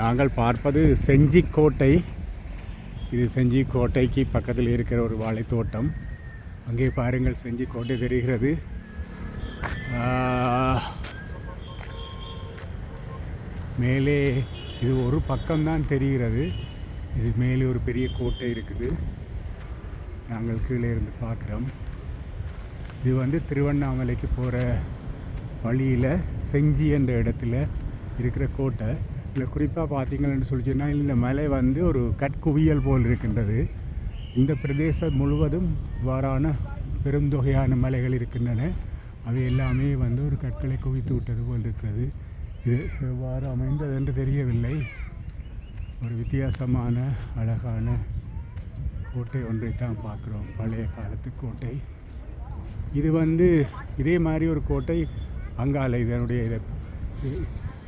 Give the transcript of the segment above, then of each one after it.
நாங்கள் பார்ப்பது செஞ்சிக்கோட்டை. இது செஞ்சி கோட்டைக்கு பக்கத்தில் இருக்கிற ஒரு வாழைத்தோட்டம். அங்கே பாருங்கள் செஞ்சி கோட்டை தெரிகிறது மேலே இது ஒரு பக்கம்தான் தெரிகிறது. இது மேலே ஒரு பெரிய கோட்டை இருக்குது. நாங்கள் கீழே இருந்து பார்க்குறோம். இது வந்து திருவண்ணாமலைக்கு போகிற வழியில் செஞ்சி என்ற இடத்துல இருக்கிற கோட்டை. இதில் குறிப்பாக பார்த்தீங்கன்னு சொல்லி சொன்னால் இந்த மலை வந்து ஒரு கற்குவியல் போல் இருக்கின்றது. இந்த பிரதேசம் முழுவதும் இவ்வாறான பெருந்தொகையான மலைகள் இருக்கின்றன. அவை எல்லாமே வந்து ஒரு கற்களை குவித்து விட்டது போல் இருக்கிறது. இது எவ்வாறு அமைந்தது என்று தெரியவில்லை. ஒரு வித்தியாசமான அழகான கோட்டை ஒன்றை தான் பார்க்குறோம். பழைய காலத்து கோட்டை. இது வந்து இதே மாதிரி ஒரு கோட்டை அங்கால இதனுடைய இதை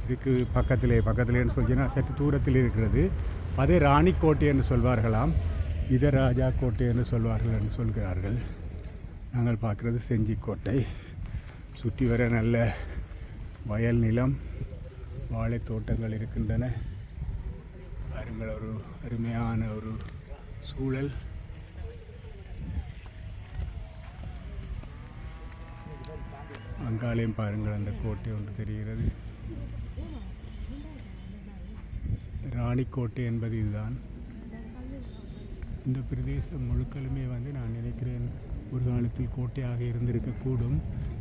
இதுக்கு பக்கத்திலே பக்கத்திலேன்னு சொல்லிச்சுன்னா சற்று தூரத்தில் இருக்கிறது. அதே ராணி கோட்டை என்று சொல்வார்களாம். இதை ராஜா கோட்டை என்று சொல்வார்கள் என்று சொல்கிறார்கள். நாங்கள் பார்க்குறது செஞ்சிக்கோட்டை. சுற்றி வர நல்ல வயல் நிலம் வாழை தோட்டங்கள் இருக்கின்றன. பாருங்கள் ஒரு அருமையான ஒரு சூழல். அங்காலையும் பாருங்கள் அந்த கோட்டை ஒன்று தெரிகிறது. ராணிக்கோட்டை என்பது இதுதான். இந்த பிரதேசம் முழுக்களுமே வந்து நான் நினைக்கிறேன் ஒரு காலத்தில் கோட்டையாக இருந்திருக்கக்கூடும்.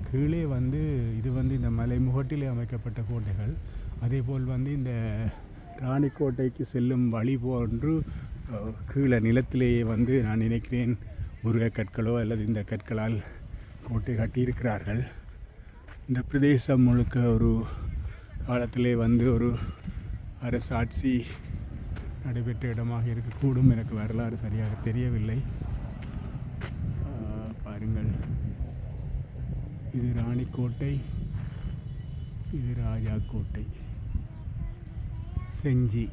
கீழே வந்து இது வந்து இந்த மலை முகட்டிலே அமைக்கப்பட்ட கோட்டைகள். அதேபோல் வந்து இந்த ராணிக்கோட்டைக்கு செல்லும் வழி போன்று கீழே நிலத்திலேயே வந்து நான் நினைக்கிறேன் முருகை கற்களோ அல்லது இந்த கற்களால் கோட்டை கட்டியிருக்கிறார்கள். இந்த பிரதேசம் முழுக்க ஒரு காலத்திலே வந்து ஒரு அரசாட்சி நடைபெற்ற இடமாக இருக்கக்கூடும். எனக்கு வரலாறு சரியாக தெரியவில்லை. பாருங்கள். இது ராணிக்கோட்டை இது ராஜா கோட்டை செஞ்சி.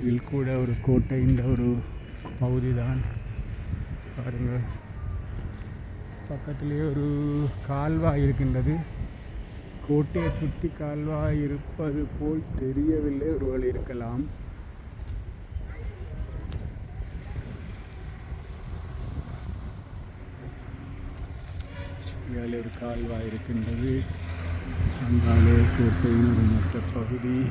இதில் கூட ஒரு கோட்டை இந்த ஒரு பகுதி தான். பாருங்கள். பக்கத்திலே ஒரு கால்வாய் இருக்கின்றது. கோட்டையை சுற்றி கால்வாய் இருப்பது போல் தெரியவில்லை. ஒருவள் இருக்கலாம். இதில் ஒரு கால்வாய் இருக்கின்றது. அங்காலே கோட்டையின் ஒரு மற்ற பகுதி.